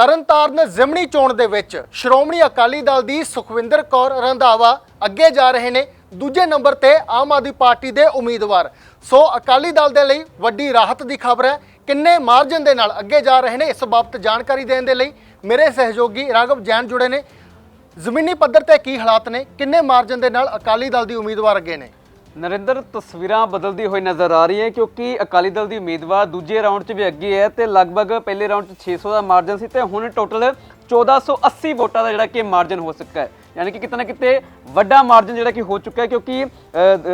ਤਰਨਤਾਰਨ ਜ਼ਿਮਨੀ ਚੋਣ ਦੇ ਵਿੱਚ ਸ਼੍ਰੋਮਣੀ ਅਕਾਲੀ ਦਲ ਦੀ ਸੁਖਵਿੰਦਰ ਕੌਰ ਰੰਧਾਵਾ ਅੱਗੇ ਜਾ ਰਹੇ ਨੇ, ਦੂਜੇ ਨੰਬਰ ਤੇ ਆਮ ਆਦਮੀ ਪਾਰਟੀ ਦੇ ਉਮੀਦਵਾਰ। ਸੋ ਅਕਾਲੀ ਦਲ ਦੇ ਲਈ ਵੱਡੀ ਰਾਹਤ ਦੀ ਖਬਰ ਹੈ। ਕਿੰਨੇ ਮਾਰਜਨ ਦੇ ਨਾਲ ਅੱਗੇ ਜਾ ਰਹੇ ਨੇ, ਇਸ ਬਾਬਤ ਜਾਣਕਾਰੀ ਦੇਣ ਦੇ ਲਈ ਮੇਰੇ ਸਹਿਯੋਗੀ ਰਾਘਵ ਜੈਨ ਜੁੜੇ ਨੇ। ਜ਼ਮੀਨੀ ਪੱਧਰ ਤੇ ਕੀ ਹਾਲਾਤ ਨੇ, ਕਿੰਨੇ ਮਾਰਜਨ ਦੇ ਨਾਲ ਅਕਾਲੀ ਦਲ ਦੀ ਉਮੀਦਵਾਰ ਅੱਗੇ ਨੇ? ਨਰਿੰਦਰ, ਤਸਵੀਰਾਂ ਬਦਲਦੀ ਹੋਈ ਨਜ਼ਰ ਆ ਰਹੀ ਹੈ ਕਿਉਂਕਿ ਅਕਾਲੀ ਦਲ ਦੀ ਉਮੀਦਵਾਰ ਦੂਜੇ ਰਾਊਂਡ 'ਚ ਵੀ ਅੱਗੇ ਹੈ ਤੇ ਲਗਭਗ ਪਹਿਲੇ ਰਾਊਂਡ 'ਚ 600 ਦਾ ਮਾਰਜਨ ਸੀ ਤੇ ਹੁਣ ਟੋਟਲ 1480 ਵੋਟਾਂ ਦਾ ਜਿਹੜਾ ਕਿ ਮਾਰਜਨ ਹੋ ਚੁੱਕਾ ਹੈ। ਯਾਨੀ ਕਿ ਕਿਤੇ ਨਾ ਕਿਤੇ ਵੱਡਾ ਮਾਰਜਨ ਜਿਹੜਾ ਕਿ ਹੋ ਚੁੱਕਾ ਹੈ ਕਿਉਂਕਿ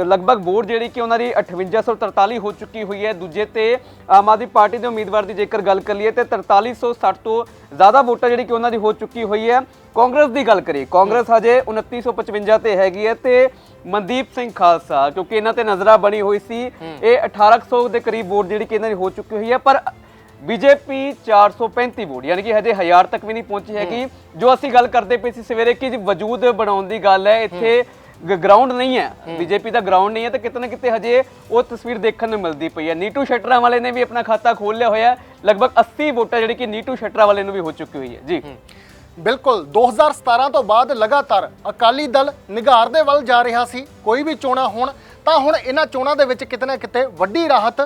ਲਗਭਗ ਵੋਟ ਜਿਹੜੀ ਕਿ ਉਹਨਾਂ ਦੀ 5843 ਹੋ ਚੁੱਕੀ ਹੋਈ ਹੈ। ਦੂਜੇ ਤੇ ਆਮ ਆਦਮੀ ਪਾਰਟੀ ਦੇ ਉਮੀਦਵਾਰ ਦੀ ਜੇਕਰ ਗੱਲ ਕਰ ਲਈਏ ਤੇ 4360 ਤੋਂ ਜ਼ਿਆਦਾ ਵੋਟਾਂ ਜਿਹੜੀ ਕਿ ਉਹਨਾਂ ਦੀ ਹੋ ਚੁੱਕੀ ਹੋਈ ਹੈ। ਕਾਂਗਰਸ ਦੀ ਗੱਲ ਕਰੀਏ ਕਾਂਗਰਸ ਹਜੇ 2955 ਤੇ ਹੈਗੀ ਹੈ ਤੇ ਮਨਦੀਪ ਸਿੰਘ ਖਾਲਸਾ ਕਿਉਂਕਿ ਇਹਨਾਂ ਤੇ ਨਜ਼ਰਾ ਬਣੀ ਹੋਈ ਸੀ। ਇਹ 1800 ਦੇ ਕਰੀਬ ਵੋਟ ਜਿਹੜੀ ਕਿ ਇਹਨਾਂ ਦੀ ਹੋ ਚੁੱਕੀ ਹੋਈ ਹੈ ਪਰ ਬੀਜੇਪੀ 435 ਵੋਟ ਯਾਨੀ ਕਿ ਹਜੇ 1000 ਤੱਕ ਵੀ ਨਹੀਂ ਪਹੁੰਚੀ ਹੈਗੀ। ਜੋ ਅਸੀਂ ਗੱਲ ਕਰਦੇ ਪਏ ਸੀ ਸਵੇਰੇ ਕਿ ਜੀ ਵਜੂਦ ਬਣਾਉਣ ਦੀ ਗੱਲ ਹੈ ਇੱਥੇ ਗਰਾਊਂਡ ਨਹੀਂ ਹੈ। ਬੀਜੇਪੀ ਦਾ ਗਰਾਊਂਡ ਨਹੀਂ ਹੈ ਤਾਂ ਕਿਤੇ ਨਾ ਕਿਤੇ ਹਜੇ ਉਹ ਤਸਵੀਰ ਦੇਖਣ ਨੂੰ ਮਿਲਦੀ ਪਈ ਹੈ। ਨੀਟੂ ਸ਼ਟਰਾ ਵਾਲੇ ਨੇ ਵੀ ਆਪਣਾ ਖਾਤਾ ਖੋਲ ਲਿਆ ਹੋਇਆ ਲਗਭਗ 80 ਵੋਟਾਂ ਜਿਹੜੀ ਕਿ ਨੀਟੂ ਸ਼ਟਰਾ ਵਾਲੇ ਨੂੰ ਵੀ ਹੋ ਚੁੱਕੀ ਹੋਈ ਹੈ। ਜੀ। ਬਿਲਕੁਲ 2017 ਤੋਂ ਬਾਅਦ ਲਗਾਤਾਰ ਅਕਾਲੀ ਦਲ ਨਿਗਾਰ ਦੇ ਵੱਲ ਜਾ ਰਿਹਾ ਸੀ। ਕੋਈ ਵੀ ਚੋਣਾਂ ਹੋਣ ਤਾਂ ਹੁਣ ਇਹਨਾਂ ਚੋਣਾਂ ਦੇ ਵਿੱਚ ਕਿਤੇ ਨਾ ਕਿਤੇ ਵੱਡੀ ਰਾਹਤ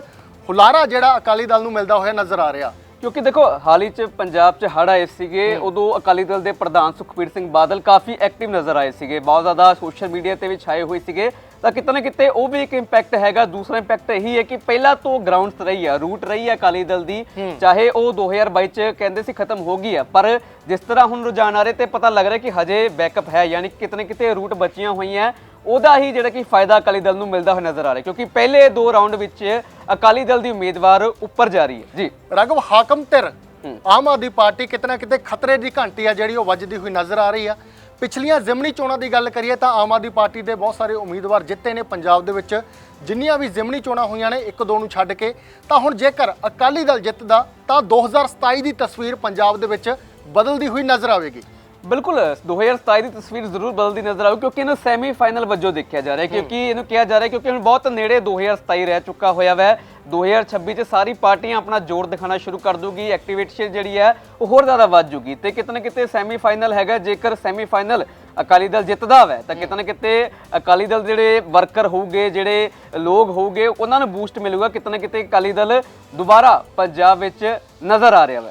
ਹੁਲਾਰਾ ਜਿਹੜਾ ਅਕਾਲੀ ਦਲ ਨੂੰ ਮਿਲਦਾ ਹੋਇਆ ਨਜ਼ਰ ਆ ਰਿਹਾ। ਕਿਉਂਕਿ ਦੇਖੋ ਹਾਲ ਹੀ ਚ ਪੰਜਾਬ ਚ ਹੜ੍ਹ ਆਏ ਸੀਗੇ ਉਦੋਂ ਅਕਾਲੀ ਦਲ ਦੇ ਪ੍ਰਧਾਨ ਸੁਖਬੀਰ ਸਿੰਘ ਬਾਦਲ ਕਾਫੀ ਐਕਟਿਵ ਨਜ਼ਰ ਆਏ ਸੀਗੇ। ਬਹੁਤ ਜ਼ਿਆਦਾ ਸੋਸ਼ਲ ਮੀਡੀਆ ਤੇ ਵੀ ਛਾਏ ਹੋਏ ਸੀਗੇ। ਤਾਂ ਕਿਤੇ ਨਾ ਕਿਤੇ ਉਹ ਵੀ ਇੱਕ ਇੰਪੈਕਟ ਹੈਗਾ। ਦੂਸਰਾ ਇੰਪੈਕਟ ਇਹੀ ਹੈ ਕਿ ਪਹਿਲਾਂ ਤੋਂ ਗਰਾਊਂਡ ਤੇ ਰਹੀ ਹੈ ਰੂਟ ਰਹੀ ਹੈ ਅਕਾਲੀ ਦਲ ਦੀ। ਚਾਹੇ ਉਹ 2022 ਚ ਕਹਿੰਦੇ ਸੀ ਖਤਮ ਹੋ ਗਈ ਹੈ ਪਰ ਜਿਸ ਤਰ੍ਹਾਂ ਹੁਣ ਰੁਝਾਨ ਆ ਰਹੇ ਤੇ ਪਤਾ ਲੱਗ ਰਿਹਾ ਕਿ ਹਜੇ ਬੈਕਅਪ ਹੈ। ਯਾਨੀ ਕਿਤੇ ਨਾ ਕਿਤੇ ਰੂਟ ਬਚੀਆਂ ਹੋਈਆਂ। ਉਹਦਾ ਹੀ ਜਿਹੜਾ ਕਿ ਫਾਇਦਾ ਅਕਾਲੀ ਦਲ ਨੂੰ ਮਿਲਦਾ ਹੋਇਆ ਨਜ਼ਰ ਆ ਰਿਹਾ ਕਿਉਂਕਿ ਪਹਿਲੇ ਦੋ ਰਾਊਂਡ ਵਿੱਚ ਅਕਾਲੀ ਦਲ ਦੀ ਉਮੀਦਵਾਰ ਉੱਪਰ ਜਾ ਰਹੀ ਹੈ। ਜੀ। ਰਗਵ ਹਾਕਮ ਧਿਰ ਆਮ ਆਦਮੀ ਪਾਰਟੀ ਕਿਤੇ ਨਾ ਕਿਤੇ ਖਤਰੇ ਦੀ ਘੰਟੀ ਆ ਜਿਹੜੀ ਉਹ ਵੱਜਦੀ ਹੋਈ ਨਜ਼ਰ ਆ ਰਹੀ ਆ। ਪਿਛਲੀਆਂ ਜ਼ਿਮਨੀ ਚੋਣਾਂ ਦੀ ਗੱਲ ਕਰੀਏ ਤਾਂ ਆਮ ਆਦਮੀ ਪਾਰਟੀ ਦੇ ਬਹੁਤ ਸਾਰੇ ਉਮੀਦਵਾਰ ਜਿੱਤੇ ਨੇ ਪੰਜਾਬ ਦੇ ਵਿੱਚ। ਜਿੰਨੀਆਂ ਵੀ ਜ਼ਿਮਨੀ ਚੋਣਾਂ ਹੋਈਆਂ ਨੇ ਇੱਕ ਦੋ ਨੂੰ ਛੱਡ ਕੇ ਤਾਂ ਹੁਣ ਜੇਕਰ ਅਕਾਲੀ ਦਲ ਜਿੱਤਦਾ ਤਾਂ 2027 ਦੀ ਤਸਵੀਰ ਪੰਜਾਬ ਦੇ ਵਿੱਚ ਬਦਲਦੀ ਹੋਈ ਨਜ਼ਰ ਆਵੇਗੀ। ਬਿਲਕੁਲ 2027 ਦੀ ਤਸਵੀਰ ਜ਼ਰੂਰ ਬਦਲਦੀ ਨਜ਼ਰ ਆਉ ਕਿਉਂਕਿ ਇਹਨੂੰ ਸੈਮੀ ਫਾਈਨਲ ਵਜੋਂ ਦੇਖਿਆ ਜਾ ਰਿਹਾ ਹੈ ਕਿਉਂਕਿ ਇਹਨੂੰ ਕਿਹਾ ਜਾ ਰਿਹਾ ਕਿਉਂਕਿ ਹੁਣ ਬਹੁਤ ਨੇੜੇ 2027 ਰਹਿ ਚੁੱਕਾ ਹੋਇਆ ਵੈ। 2026 ਚ ਸਾਰੀ ਪਾਰਟੀਆਂ ਆਪਣਾ ਜ਼ੋਰ ਦਿਖਾਣਾ ਸ਼ੁਰੂ ਕਰ ਦੂਗੀ ਐਕਟੀਵੇਸ਼ਨ ਜਿਹੜੀ ਹੈ ਉਹ ਹੋਰ ਜ਼ਿਆਦਾ ਵੱਧ ਜੂਗੀ। ਤੇ ਕਿਤੇ ਨਾ ਕਿਤੇ ਸੈਮੀ ਫਾਈਨਲ ਹੈਗਾ ਜੇਕਰ ਸੈਮੀ ਫਾਈਨਲ ਅਕਾਲੀ ਦਲ ਜਿੱਤਦਾ ਵੈ ਤਾਂ ਕਿਤੇ ਨਾ ਕਿਤੇ ਅਕਾਲੀ ਦਲ ਦੇ ਜਿਹੜੇ ਵਰਕਰ ਹੋਊਗੇ ਜਿਹੜੇ ਲੋਕ ਹੋਊਗੇ ਉਹਨਾਂ ਨੂੰ ਬੂਸਟ ਮਿਲੂਗਾ। ਕਿਤੇ ਨਾ ਕਿਤੇ ਅਕਾਲੀ ਦਲ ਦੁਬਾਰਾ ਪੰਜਾਬ ਵਿੱਚ ਨਜ਼ਰ ਆ ਰਿਹਾ ਵੈ।